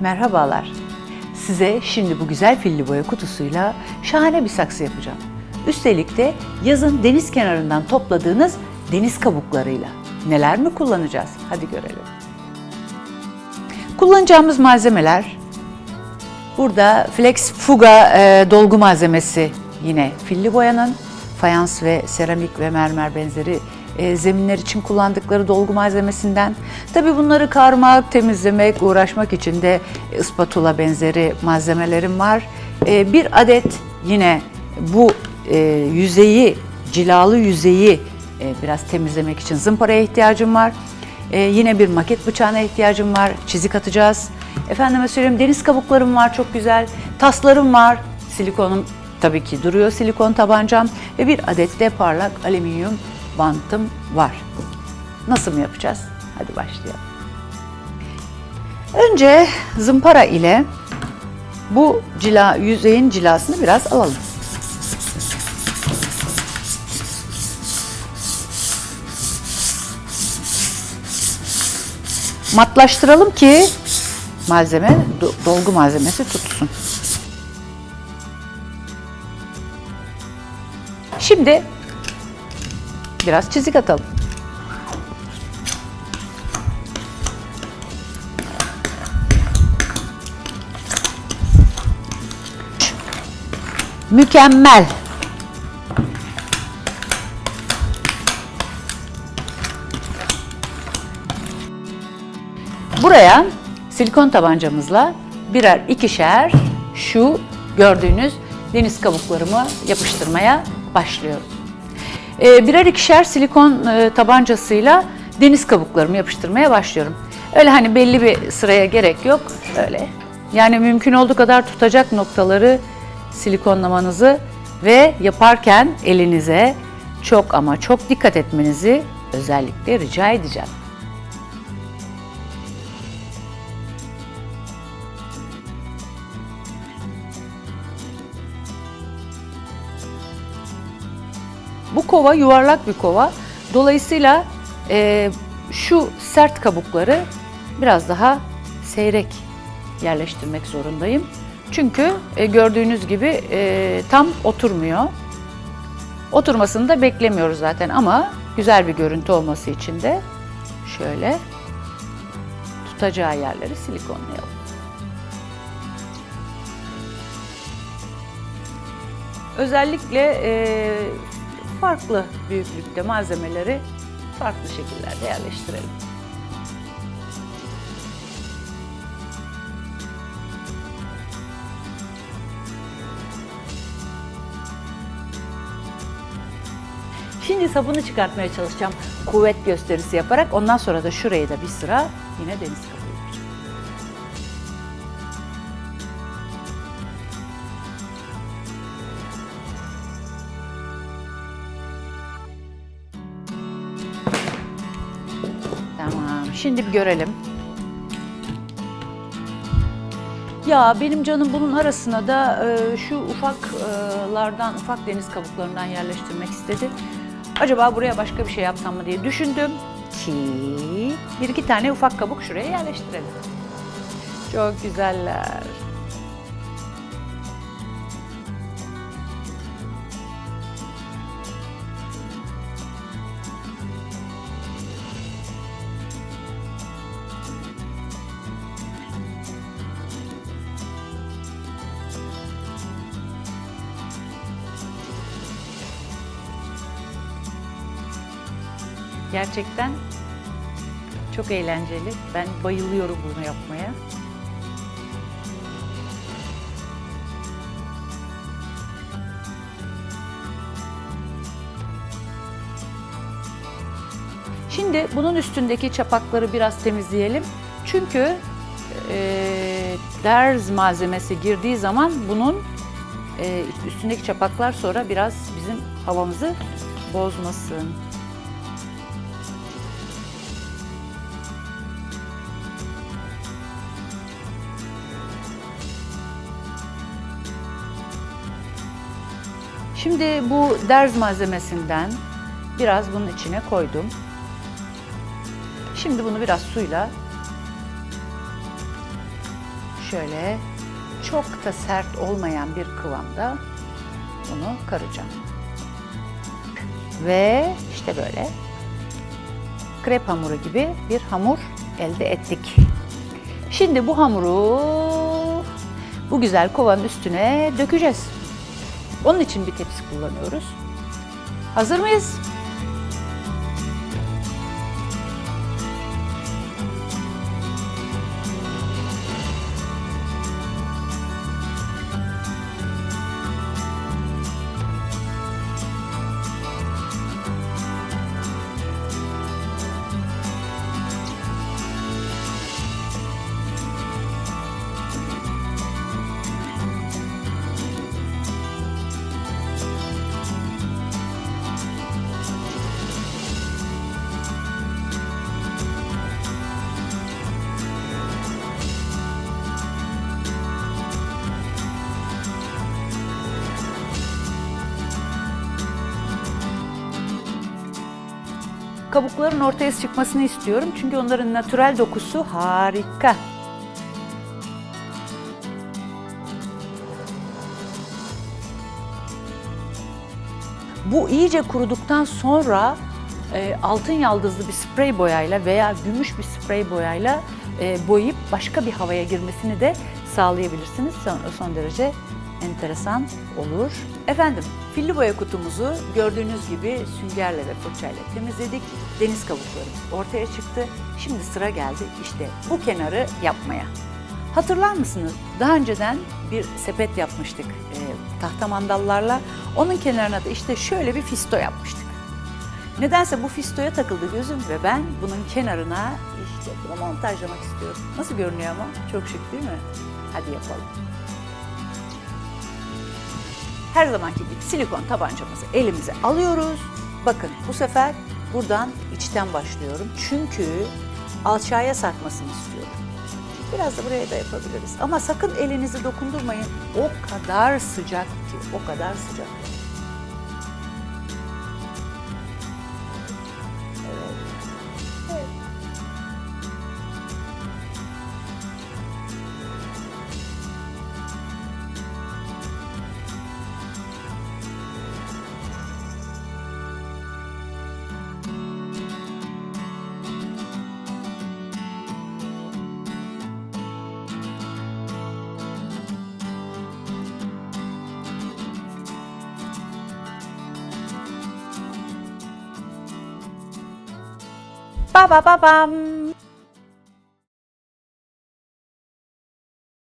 Merhabalar. Size şimdi bu güzel filli boya kutusuyla şahane bir saksı yapacağım. Üstelik de yazın deniz kenarından topladığınız deniz kabuklarıyla. Neler mi kullanacağız? Hadi görelim. Kullanacağımız malzemeler Burada Flex Fuga e, dolgu malzemesi yine filli boyanın fayans ve seramik ve mermer benzeri e, zeminler için kullandıkları dolgu malzemesinden. Tabii bunları karmak, temizlemek, uğraşmak için de ıspatula benzeri malzemelerim var. E, bir adet yine bu e, yüzeyi, cilalı yüzeyi e, biraz temizlemek için zımparaya ihtiyacım var. Ee, yine bir maket bıçağına ihtiyacım var. Çizik atacağız. Efendime söyleyeyim deniz kabuklarım var çok güzel. Taslarım var. Silikonum tabii ki duruyor silikon tabancam. Ve bir adet de parlak alüminyum bantım var. Nasıl mı yapacağız? Hadi başlayalım. Önce zımpara ile bu cila yüzeyin cilasını biraz alalım. matlaştıralım ki malzeme, do- dolgu malzemesi tutsun. Şimdi biraz çizik atalım. Mükemmel. Buraya silikon tabancamızla birer ikişer şu gördüğünüz deniz kabuklarımı yapıştırmaya başlıyorum. Ee, birer ikişer silikon e, tabancasıyla deniz kabuklarımı yapıştırmaya başlıyorum. Öyle hani belli bir sıraya gerek yok. Öyle. Yani mümkün olduğu kadar tutacak noktaları silikonlamanızı ve yaparken elinize çok ama çok dikkat etmenizi özellikle rica edeceğim. Bu kova yuvarlak bir kova. Dolayısıyla e, şu sert kabukları biraz daha seyrek yerleştirmek zorundayım. Çünkü e, gördüğünüz gibi e, tam oturmuyor. Oturmasını da beklemiyoruz zaten ama güzel bir görüntü olması için de şöyle tutacağı yerleri silikonlayalım. Özellikle e, farklı büyüklükte malzemeleri farklı şekillerde yerleştirelim. Şimdi sabunu çıkartmaya çalışacağım kuvvet gösterisi yaparak. Ondan sonra da şuraya da bir sıra yine deniz kabuğu Şimdi bir görelim. Ya benim canım bunun arasına da e, şu ufaklardan, ufak deniz kabuklarından yerleştirmek istedi. Acaba buraya başka bir şey yapsam mı diye düşündüm ki bir iki tane ufak kabuk şuraya yerleştirelim. Çok güzeller. Gerçekten çok eğlenceli. Ben bayılıyorum bunu yapmaya. Şimdi bunun üstündeki çapakları biraz temizleyelim. Çünkü e, derz malzemesi girdiği zaman bunun e, üstündeki çapaklar sonra biraz bizim havamızı bozmasın. Şimdi bu derz malzemesinden biraz bunun içine koydum. Şimdi bunu biraz suyla şöyle çok da sert olmayan bir kıvamda bunu karacağım. Ve işte böyle krep hamuru gibi bir hamur elde ettik. Şimdi bu hamuru bu güzel kovanın üstüne dökeceğiz. Onun için bir tepsi kullanıyoruz. Hazır mıyız? Kabukların ortaya çıkmasını istiyorum çünkü onların natürel dokusu harika. Bu iyice kuruduktan sonra e, altın yaldızlı bir sprey boyayla veya gümüş bir sprey boyayla e, boyayıp başka bir havaya girmesini de sağlayabilirsiniz. Son, son derece enteresan olur. Efendim, filli boya kutumuzu gördüğünüz gibi süngerle ve fırçayla temizledik. Deniz kabuklarımız ortaya çıktı. Şimdi sıra geldi işte bu kenarı yapmaya. Hatırlar mısınız? Daha önceden bir sepet yapmıştık e, tahta mandallarla. Onun kenarına da işte şöyle bir fisto yapmıştık. Nedense bu fistoya takıldı gözüm ve ben bunun kenarına işte bunu montajlamak istiyorum. Nasıl görünüyor ama? Çok şık değil mi? Hadi yapalım. Her zamanki gibi silikon tabancamızı elimize alıyoruz. Bakın bu sefer buradan içten başlıyorum. Çünkü alçağıya sarkmasını istiyorum. Biraz da buraya da yapabiliriz. Ama sakın elinizi dokundurmayın. O kadar sıcak ki, o kadar sıcak. Ba-ba-ba-bum!